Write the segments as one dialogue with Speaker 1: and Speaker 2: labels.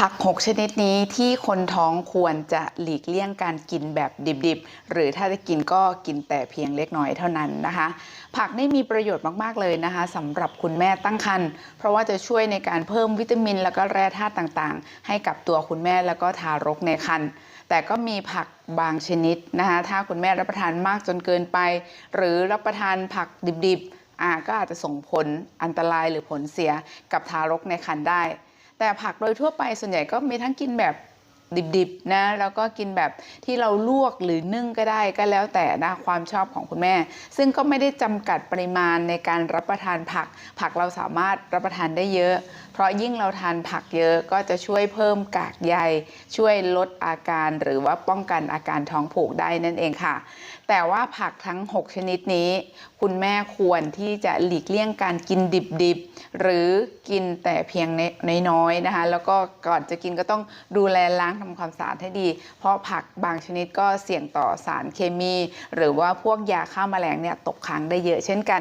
Speaker 1: ผัก 6 ชนิดนี้ที่คนท้องควรจะหลีกเลี่ยงการกินแบบดิบๆ หรือถ้าจะกินก็กินแต่เพียงเล็กน้อยเท่านั้นนะคะ ผักนี่มีประโยชน์มากๆเลยนะคะสำหรับคุณแม่ตั้งครรภ์เพราะว่าจะช่วยในการเพิ่มวิตามิน แล้วก็แร่ธาตุต่างๆ ให้กับตัวคุณแม่แล้วก็ทารกในครรภ์แต่ก็มีผักบางชนิดนะคะถ้าคุณแม่รับประทานมากจนเกินไป หรือรับประทานผักดิบๆอ่าก็อาจจะส่งผลอันตรายหรือผลเสียกับทารกในครรภ์ได้ แต่ผักโดยทั่วไปส่วนใหญ่ก็มีทั้งกินแบบ ดิบๆนะแล้วก็กินแบบที่เราลวกหรือนึ่งก็ได้ก็แล้วแต่นะความชอบของคุณแม่ ซึ่งก็ไม่ได้จำกัดปริมาณในการรับประทานผัก ผักเราสามารถรับประทานได้เยอะ เพราะยิ่งเราทานผักเยอะก็จะช่วยเพิ่มกากใยช่วยลดอาการหรือว่าป้องกันอาการท้องผูกได้นั่นเองค่ะ แต่ว่าผักทั้ง 6 ชนิดนี้ คุณแม่ควรที่จะหลีกเลี่ยงการกินดิบๆหรือกินแต่เพียงน้อยๆนะคะ แล้วก็ก่อนจะกินก็ต้องดูแลล้างทำความสะอาดให้ดี เพราะผักบางชนิดก็เสี่ยงต่อสารเคมี หรือว่าพวกยาฆ่าแมลงเนี่ยตกค้างได้เยอะเช่นกัน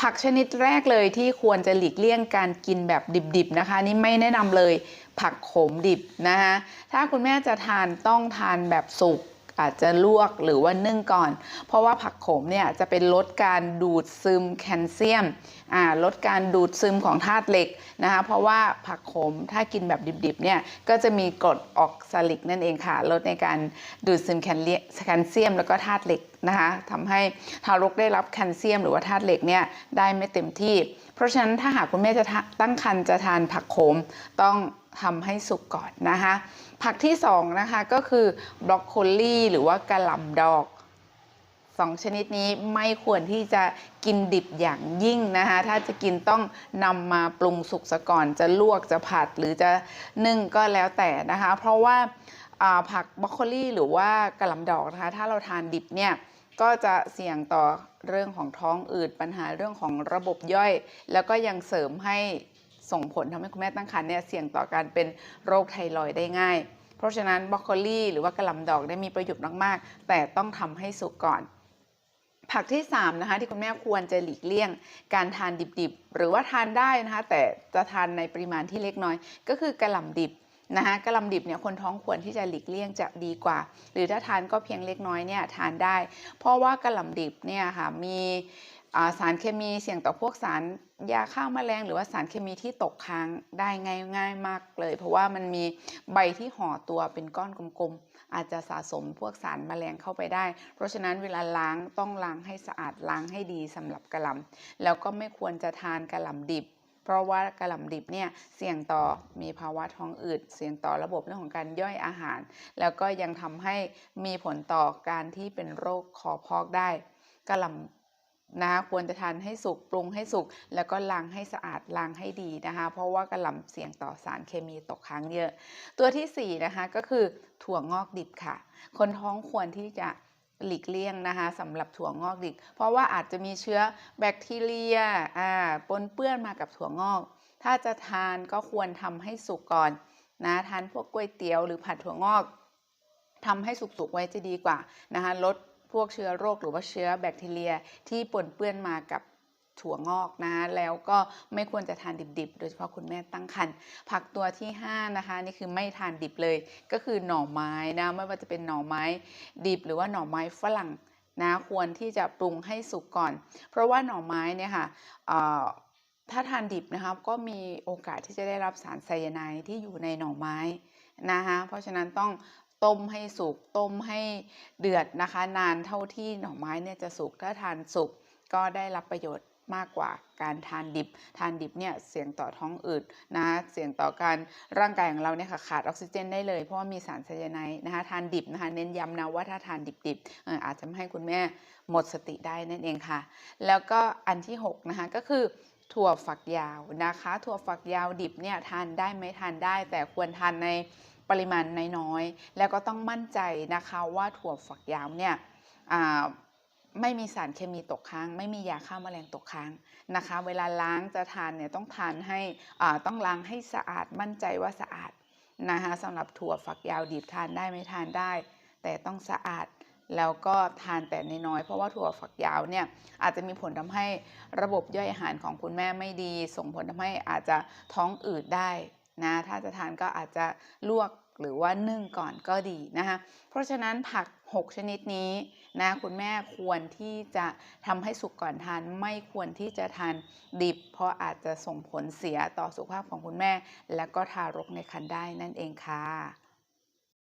Speaker 1: ผักชนิดแรกเลยที่ควรจะหลีกเลี่ยงการกินแบบดิบๆนะคะ นี่ไม่แนะนำเลยผักโขมดิบนะคะถ้าคุณแม่จะทานต้องทานแบบสุก อาจจะลวกหรือว่านึ่งก่อน เพราะว่าผักโขมเนี่ยจะเป็นลดการดูดซึมแคลเซียมลดการดูดซึมของธาตุเหล็กนะคะเพราะว่าผักโขมถ้ากินแบบดิบๆเนี่ยก็จะมีกรดออกซาลิกนั่นเองค่ะ ลดในการดูดซึมแคลเลียแคลเซียมแล้วก็ธาตุเหล็กนะคะทำให้ทารกได้รับแคลเซียม หรือว่าธาตุเหล็กเนี่ยได้ไม่เต็มที่ เพราะฉะนั้นถ้าหากคุณแม่จะตั้งครรภ์จะทานผักโขมต้อง ทำให้สุกก่อนนะคะ ผักที่2นะคะก็คือบรอกโคลีหรือว่ากระหล่ำดอกสองชนิดนี้ไม่ควรที่จะกินดิบอย่างยิ่งนะคะ ถ้าจะกินต้องนำมาปรุงสุกซะก่อนจะลวกจะผัดหรือจะนึ่งก็แล้วแต่นะคะ เพราะว่าผักบรอกโคลีหรือว่ากระหล่ำดอกนะคะ ถ้าเราทานดิบเนี่ยก็จะเสี่ยงต่อเรื่องของท้องอืดปัญหาเรื่องของระบบย่อย แล้วก็ยังเสริมให้ ส่งผลทำให้คุณแม่ตั้งครรภ์เนี่ยเสี่ยงต่อการเป็นโรคไทรอยด์ได้ง่าย เพราะฉะนั้นบรอกโคลีหรือว่ากระหล่ำดอกได้มีประโยชน์มากๆ แต่ต้องทำให้สุกก่อน ผักที่3นะคะที่คุณแม่ควรจะหลีกเลี่ยง การทานดิบๆ หรือว่าทานได้นะคะแต่จะทานในปริมาณที่เล็กน้อย ก็คือกระหล่ำดิบนะคะกระหล่ำดิบเนี่ยคนท้องควรที่จะหลีกเลี่ยงจะดีกว่า หรือถ้าทานก็เพียงเล็กน้อยเนี่ยทานได้ เพราะว่ากระหล่ำดิบเนี่ยค่ะมี สารเคมีเสี่ยงต่อพวกสารยาฆ่าแมลง หรือว่าสารเคมีที่ตกค้างได้ง่ายง่ายมากเลย เพราะว่ามันมีใบที่ห่อตัวเป็นก้อนกลมๆ อาจจะสะสมพวกสารแมลงเข้าไปได้ เพราะฉะนั้นเวลาล้างต้องล้างให้สะอาดล้างให้ดีสำหรับกระหล่ำแล้วก็ไม่ควรจะทานกระหล่ำดิบเพราะว่ากระหล่ำดิบเนี่ยเสี่ยงต่อมีภาวะท้องอืดเสี่ยงต่อระบบเรื่องของการย่อยอาหาร แล้วก็ยังทำให้มีผลต่อการที่เป็นโรคคอพอกได้กระหล่ำ นะคะควรจะทานให้สุกปรุงให้สุกแล้วก็ล้างให้สะอาดล้างให้ดีนะคะ เพราะว่ากระหล่ำเสี่ยงต่อสารเคมีตกค้างเยอะ ตัวที่4นะคะก็คือถั่วงอกดิบค่ะ คนท้องควรที่จะหลีกเลี่ยงนะคะสำหรับถั่วงอกดิบ เพราะว่าอาจจะมีเชื้อแบคทีเรียอ่าปนเปื้อนมากับถั่วงอก ถ้าจะทานก็ควรทำให้สุกก่อนนะทานพวกก๋วยเตี๋ยวหรือผัดถั่วงอกทำให้สุกๆไว้จะดีกว่านะคะลด พวกเชื้อโรคหรือว่าเชื้อแบคทีเรียที่ปนเปื้อนมากับถั่วงอกนะแล้วก็ไม่ควรจะทานดิบๆ โดยเฉพาะคุณแม่ตั้งครรภ์ผักตัวที่ 5 นะคะ นี่คือไม่ทานดิบเลย ก็คือหน่อไม้นะไม่ว่าจะเป็นหน่อไม้ดิบ หรือว่าหน่อไม้ฝรั่งนะควรที่จะปรุงให้สุกก่อน เพราะว่าหน่อไม้เนี่ยค่ะถ้าทานดิบนะครับก็มีโอกาสที่จะได้รับสารไซยาไนด์ที่อยู่ในหน่อไม้นะคะเพราะฉะนั้นต้อง ต้มให้สุกต้มให้เดือดนะคะ นานเท่าที่หน่อไม้เนี่ยจะสุกถ้าทานสุกก็ได้รับประโยชน์มากกว่าการทานดิบ ทานดิบเนี่ยเสี่ยงต่อท้องอืดนะ เสี่ยงต่อการร่างกายของเราเนี่ยค่ะขาดออกซิเจนได้เลย เพราะว่ามีสารไซยาไนด์นะคะ ทานดิบนะคะ เน้นย้ำนะว่าถ้าทานดิบๆอาจจะทำให้คุณแม่หมดสติได้นั่นเองค่ะ แล้วก็อันที่6นะคะก็คือถั่วฝักยาวนะคะ ถั่วฝักยาวดิบเนี่ยทานได้ไหมทานได้ แต่ควรทานใน ปริมาณน้อยๆ แล้วก็ต้องมั่นใจนะคะว่าถั่วฝักยาวเนี่ยไม่มีสารเคมีตกค้าง ไม่มียาฆ่าแมลงตกค้างนะคะ เวลาล้างจะทานเนี่ยต้องทานให้ต้องล้างให้สะอาดมั่นใจว่าสะอาดนะคะสำหรับถั่วฝักยาวดิบทานได้ไม่ทานได้ แต่ต้องสะอาดแล้วก็ทานแต่น้อยๆเพราะว่าถั่วฝักยาวเนี่ยอาจจะมีผลทำให้ระบบย่อยอาหารของคุณแม่ไม่ดี ส่งผลทำให้อาจจะท้องอืดได้นะถ้าจะทานก็อาจจะลวก หรือว่านึ่งก่อนก็ดีนะคะ เพราะฉะนั้นผัก 6 ชนิดนี้นะคุณแม่ควรที่จะทำให้สุกก่อนทานไม่ควรที่จะทานดิบ เพราะอาจจะส่งผลเสียต่อสุขภาพของคุณแม่ และก็ทารกในครรภ์ได้นั่นเองค่ะ